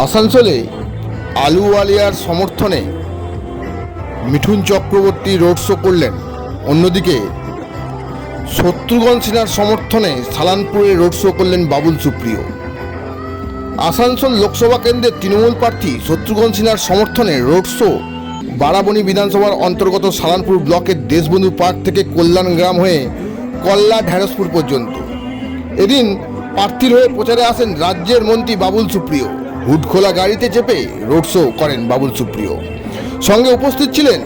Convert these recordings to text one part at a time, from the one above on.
আসানসোলে আলুওয়ালিয়ার সমর্থনে Mithun Chakraborty road show করলেন। অন্যদিকে শত্রুঘ্ন সিনহার সমর্থনে সালানপুরে রোড শো করলেন বাবুল সুপ্রিয়। আসানসোল লোকসভা কেন্দ্রের তৃণমূল প্রার্থী শত্রুঘ্ন সিনহার সমর্থনে রোড শো বারাবণী বিধানসভার অন্তর্গত সালানপুর ব্লকের দেশবন্ধু পার্ক থেকে কল্যাণ গ্রাম হয়ে কল্লা ঢ্যাঁড়সপুর পর্যন্ত। এদিন প্রার্থীর হয়ে প্রচারে আসেন রাজ্যের মন্ত্রী বাবুল সুপ্রিয়। হুডখোলা গাড়িতে চেপে রোড শো করেন বাবুল সুপ্রিয়। সঙ্গে উপস্থিত ছিলেন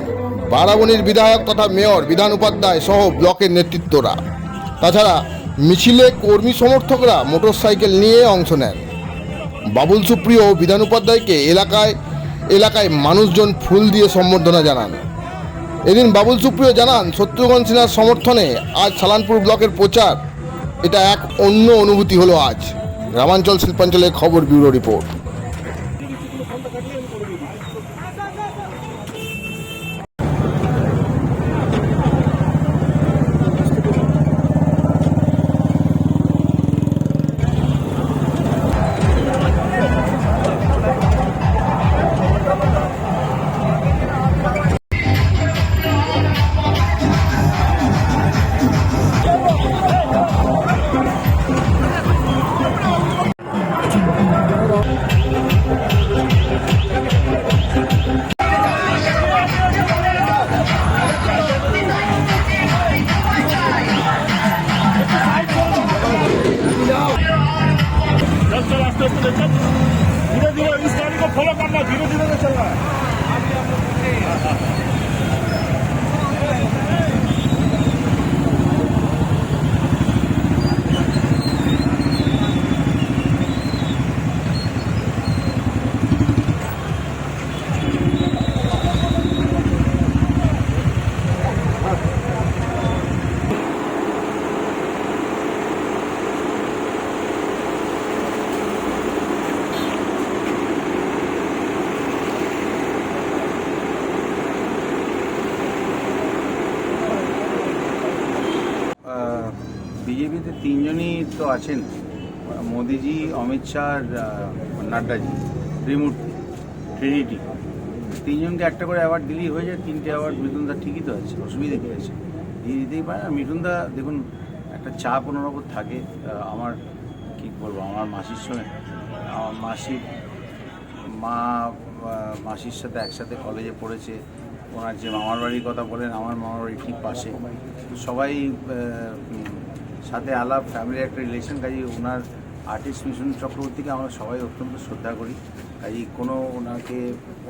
বারাবণীর বিধায়ক তথা মেয়র, বিধান উপাধ্যায় সহ ব্লকের নেতৃত্বরা। তাছাড়া মিছিলে কর্মী সমর্থকরা মোটরসাইকেল নিয়ে অংশ নেন। বাবুল সুপ্রিয় বিধান উপাধ্যায়কে এলাকায় এলাকায় মানুষজন ফুল দিয়ে সম্বর্ধনা জানান। এদিন বাবুল সুপ্রিয় জানান, শত্রুঘ্ন সিনহার সমর্থনে আজ সালানপুর ব্লকের প্রচার। এটা এক অন্য অনুভূতি হলো আজ। গ্রামাঞ্চল শিল্পাঞ্চলের খবর ব্যুরো রিপোর্ট। তিনজনই তো আছেন, মোদিজি, অমিত শাহ আর নাড্ডাজি, ত্রিমূর্তি ট্রিনিটি তিনজনকে একটা করে অ্যাওয়ার্ড দিলেই হয়ে যায়, তিনটে অ্যাওয়ার্ড মিঠুনদা ঠিকই তো আছে অসুবিধা কী আছে। দিয়ে দিতেই পারে। আর মিঠুনদা, দেখুন, একটা চাপ ওপর থাকে। আমার, কী বলব, আমার মাসির সঙ্গে, আমার মাসির মা মাসির সাথে একসাথে কলেজে পড়েছে। ওনার যে মামার বাড়ির কথা বলেন, আমার মামার বাড়ি ঠিক পাশে। সবাই সাথে আলাপ ফ্যামিলির একটা রিলেশন কাজে ওনার আর্টিস্ট মিশন চক্রবর্তীকে আমরা সবাই অত্যন্ত শ্রদ্ধা করি। কাজে কোনো ওনাকে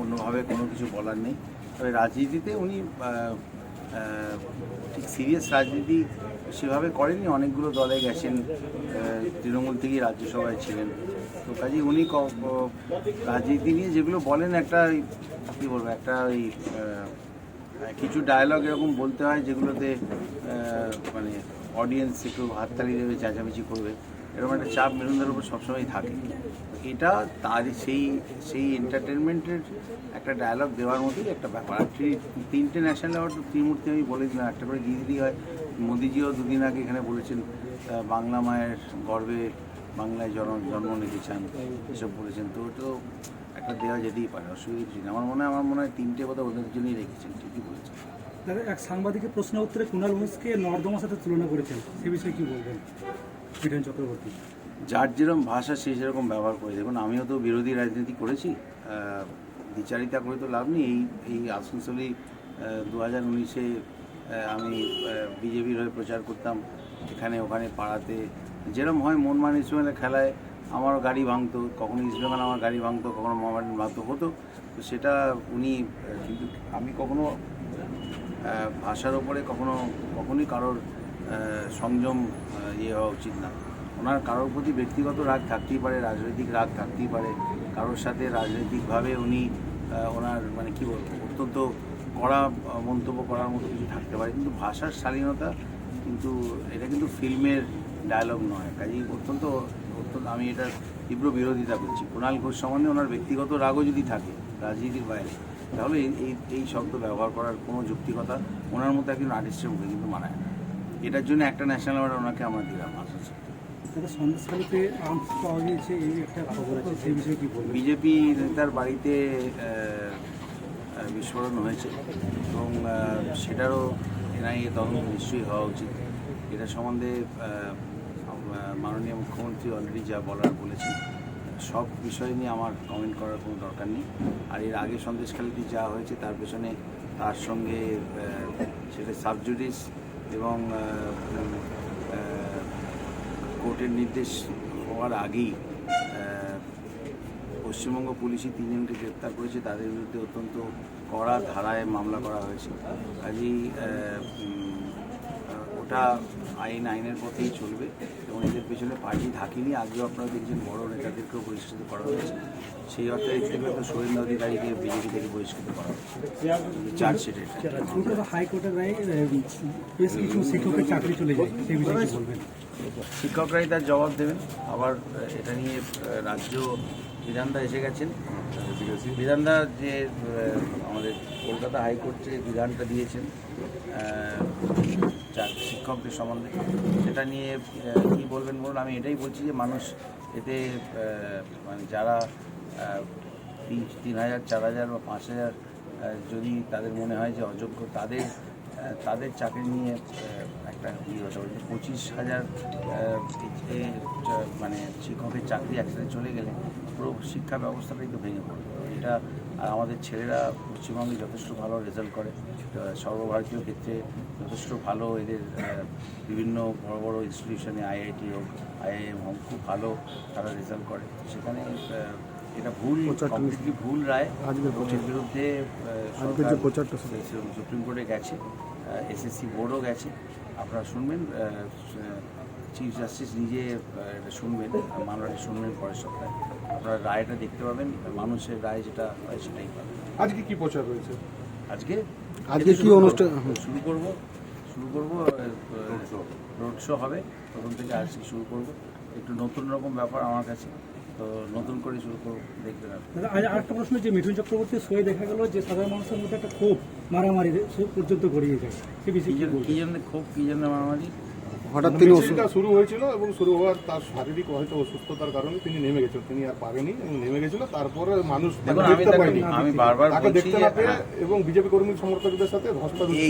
অন্যভাবে কোনো কিছু বলার নেই। তবে রাজনীতিতে উনি ঠিক সিরিয়াস রাজনীতি সেভাবে করেনি অনেকগুলো দলে গেছেন তৃণমূল থেকেই রাজ্যসভায় ছিলেন। তো কাজে উনি রাজনীতি নিয়ে যেগুলো বলেন একটা, কী বলব, একটা ওই কিছু ডায়লগ এরকম বলতে হয় যেগুলোতে মানে অডিয়েন্স একটু হাততালি দেবে, চেঁচামেচি করবে। এরকম একটা চাপ মেরুনদের উপর সবসময় থাকে। এটা তার সেই সেই এন্টারটেনমেন্টের একটা ডায়লগ দেওয়ার মতোই একটা ব্যাপার। আর তিনটে ন্যাশনাল অ্যাওয়ার্ড তো ত্রিমূর্তি আমি বলে দিলাম একটা করে দিয়ে হয়। মোদিজিও দুদিন আগে এখানে বলেছেন বাংলা মায়ের গর্বে বাংলায় জন্ম জন্ম নিতে চান, এসব বলেছেন। তো একটা দেওয়া যেতেই পারে অসুবিধা কিছু নেই। আমার মনে হয় আমার মনে হয় তিনটে কথা ওদের জন্যই রেখেছেন ঠিকই বলেছেন। দাদা এক সাংবাদিকের প্রশ্ন উত্তরে কুণাল ঘোষকে নর্দমার সাথে তুলনা করেছেন। সে বিষয়ে কি বলবেন? বিধান চক্রবর্তী। যার যেরকম ভাষা সে সেরকম ব্যবহার করে। দেখুন আমিও তো বিরোধী রাজনীতি করেছি। আহ, দ্বিচারিতা করে তো লাভ নেই। এই এই আসানসোলেই দু হাজার উনিশে আমি বিজেপির হয়ে প্রচার করতাম। এখানে ওখানে পাড়াতে যেরকম হয় মন মান খেলায় আমারও গাড়ি ভাঙতো, কখনো ইস্টবেঙ্গল আমার গাড়ি ভাঙতো, কখনো মোহামেডান ভাঙতো, হতো। তো সেটা উনি কিন্তু আমি কখনো ভাষার ওপরে কখনো, কখনোই কারোর সংযম ইয়ে হওয়া উচিত না। ওনার কারোর প্রতি ব্যক্তিগত রাগ থাকতেই পারে, রাজনৈতিক রাগ থাকতেই পারে। কারোর সাথে রাজনৈতিকভাবে উনি ওনার মানে কী বলব, অত্যন্ত কড়া মন্তব্য করার মতো কিছু থাকতে পারে। কিন্তু ভাষার শালীনতা, কিন্তু এটা কিন্তু ফিল্মের ডায়লগ নয়। কাজেই অত্যন্ত অত্যন্ত আমি এটা তীব্র বিরোধিতা করছি। কুণাল ঘোষ সম্বন্ধে ওনার ব্যক্তিগত রাগও যদি থাকে রাজনীতির বাইরে তাহলে এই এই শব্দ ব্যবহার করার কোনো যুক্তিকতা ওনার মতো একজন আর্টিস্টের মুখে কিন্তু মানায় না। এটার জন্য একটা ন্যাশনাল অ্যাওয়ার্ড ওনাকে আমরা দিলাম বলবেন? বিজেপি নেতার বাড়িতে বিস্ফোরণ হয়েছে এবং সেটারও এনআইএ তদন্ত নিশ্চয়ই হওয়া উচিত। এটা সম্বন্ধে মাননীয় মুখ্যমন্ত্রী অলরেডি যা বলার বলেছেন, সব বিষয় নিয়ে আমার কমেন্ট করার কোনো দরকার নেই। আর এর আগে সন্দেশখালীতে যা হয়েছে, তার পেছনে তার সঙ্গে সেটা সাবজুডিস এবং কোর্টের নির্দেশ হওয়ার আগেই পশ্চিমবঙ্গ পুলিশই তিনজনকে গ্রেপ্তার করেছে। তাদের বিরুদ্ধে অত্যন্ত কড়া ধারায় মামলা করা হয়েছে। কাজেই ওটা আইন, আইনের পথেই চলবে। এবং এদের পেছনে পার্টি থাকেনি আগেও আপনারা দেখছেন বড় নেতাদেরকেও বহিষ্কৃত করা হয়েছে। সেই অর্থে ব্যক্তিগত সুরেন্দ্র অধিকারীকে বিজেপি থেকে বহিষ্কৃত করা হয়েছে। চার্জশিটে হাইকোর্টের রায়ে বেশ কিছু শিক্ষকের চাকরি চলে যায় সেই বিষয়ে বলবেন? শিক্ষকরাই তার জবাব দেবেন। আবার এটা নিয়ে রাজ্য বিধানদা এসে গেছেন। বিধানদা যে আমাদের কলকাতা হাইকোর্ট যে বিধানটা দিয়েছেন শিক্ষকদের সম্বন্ধে। সেটা নিয়ে কি বলবেন বলুন? আমি এটাই বলছি যে মানুষ এতে মানে যারা তিন তিন হাজার, চার হাজার বা পাঁচ হাজার যদি তাদের মনে হয় যে অযোগ্য, তাদের তাদের চাকরি নিয়ে একটা ইয়ে হতে পারে পঁচিশ হাজার মানে শিক্ষকের চাকরি একসাথে চলে গেলে পুরো শিক্ষা ব্যবস্থাটাই তো ভেঙে পড়বে। এটা আর আমাদের ছেলেরা পশ্চিমবঙ্গে যথেষ্ট ভালো রেজাল্ট করে। সর্বভারতীয় ক্ষেত্রে যথেষ্ট ভালো এদের বিভিন্ন বড় বড় ইনস্টিটিউশনে আইআইটি হোক আইআইএম হোক খুব ভালো তারা রেজাল্ট করে। সেখানে এটা ভুল কমপ্লিটলি ভুল রায়। বিরুদ্ধে সুপ্রিম কোর্টে গেছে এসএসসি বোর্ডও গেছে। আপনারা শুনবেন চিফ জাস্টিস নিজে এটা শুনবেন মামলাটা শুনবেন পরের সপ্তাহে। আপনারা রায়টা দেখতে পাবেন মানুষের রায় যেটা হয় সেটাই পাবেন। আজকে কি প্রচার হয়েছে? আজকে? আজকে কি অনুষ্ঠান? শুরু করব শুরু করব রোড শো হবে তখন থেকে আজকে শুরু করব। একটু নতুন রকম ব্যাপার আমার কাছে তো নতুন করে শুরু করব দেখবেন আরেকটা প্রশ্ন যে মিঠুন চক্রবর্তীর সয়ে দেখা গেল যে সাধারণ মানুষের মধ্যে একটা ক্ষোভ মারামারি সে পর্যন্ত গড়িয়ে যায়। কি জন্য বলবেন? কি জন্য খুব কি জন্য মারামারি? হঠাৎ তিনি শুরু হয়েছিল এবং শুরু হওয়ার তার শারীরিক হয়তো অসুস্থতার কারণে তিনি নেমে গেছেন তিনি আর পারেনি এবং নেমে গেছিল। তারপরে মানুষ আমি দেখতে পায়নি। আমি বারবার তাকে দেখতে না পেয়ে এবং বিজেপি কর্মী সমর্থকদের সাথে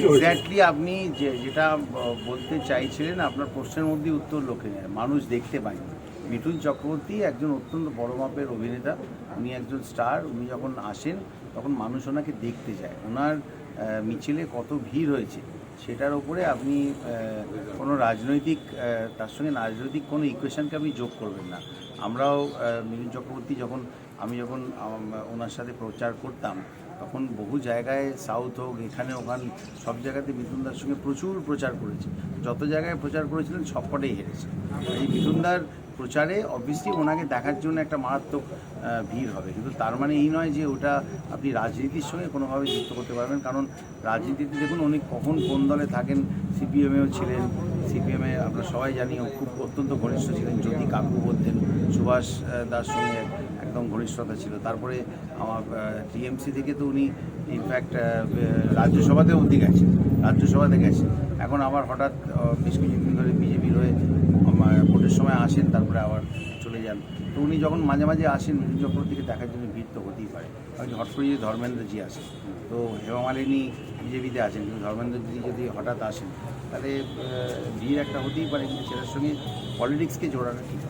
এক্স্যাক্টলি আপনি যে যেটা বলতে চাইছিলেন আপনার প্রশ্নের মধ্যেই উত্তর লোকে নেয়। মানুষ দেখতে পায়নি মিঠুন চক্রবর্তী একজন অত্যন্ত বড় মাপের অভিনেতা। উনি একজন স্টার। উনি যখন আসেন তখন মানুষ ওনাকে দেখতে যায়। ওনার মিছিলে কত ভিড় হয়েছে। সেটার উপরে আপনি কোনো রাজনৈতিক তার সঙ্গে রাজনৈতিক কোনো ইকুয়েশনকে আপনি যোগ করবেন না। আমরাও আহ, চক্রবর্তী যখন আমি যখন ওনার সাথে প্রচার করতাম তখন বহু জায়গায় সাউথ হোক এখানে ওখান সব জায়গাতে মিথুনদার সঙ্গে প্রচুর প্রচার করেছি। যত জায়গায় প্রচার করেছিলেন সবকটাই হেরেছে। এই মিথুনদার প্রচারে অবভিয়াসলি ওনাকে দেখার জন্য একটা মারাত্মক ভিড় হবে। কিন্তু তার মানে এই নয় যে ওটা আপনি রাজনীতির সঙ্গে কোনোভাবে যুক্ত করতে পারবেন। কারণ রাজনীতিতে দেখুন উনি কখন কোন দলে থাকেন, সিপিএমেও ছিলেন, সিপিএমে আমরা সবাই জানি ও খুব অত্যন্ত ঘনিষ্ঠ ছিলেন। যদি কাকু বলতেন সুভাষ দাস সঙ্গে একদম ঘনিষ্ঠতা ছিল। তারপরে আমার টিএমসি থেকে তো উনি ইনফ্যাক্ট রাজ্যসভাতে অবধি গেছেন, রাজ্যসভাতে গেছেন। এখন আবার হঠাৎ বেশ কিছুদিন ধরে বিজেপির হয়ে ভোটের সময় আসেন, তারপরে আবার চলে যান। তো উনি যখন মাঝে মাঝে আসেন মিঠুন থেকে দেখার জন্য ভিড় তো হতেই পারে। হয়তো হট করে যদি ধর্মেন্দ্রজি আসেন। তো হেমা মালিনী বিজেপিতে আসেন কিন্তু ধর্মেন্দ্রজি যদি হঠাৎ আসেন, তাহলে ভিড় একটা হতেই পারে, কিন্তু সেটার সঙ্গে পলিটিক্সকে জোড়াটা ঠিক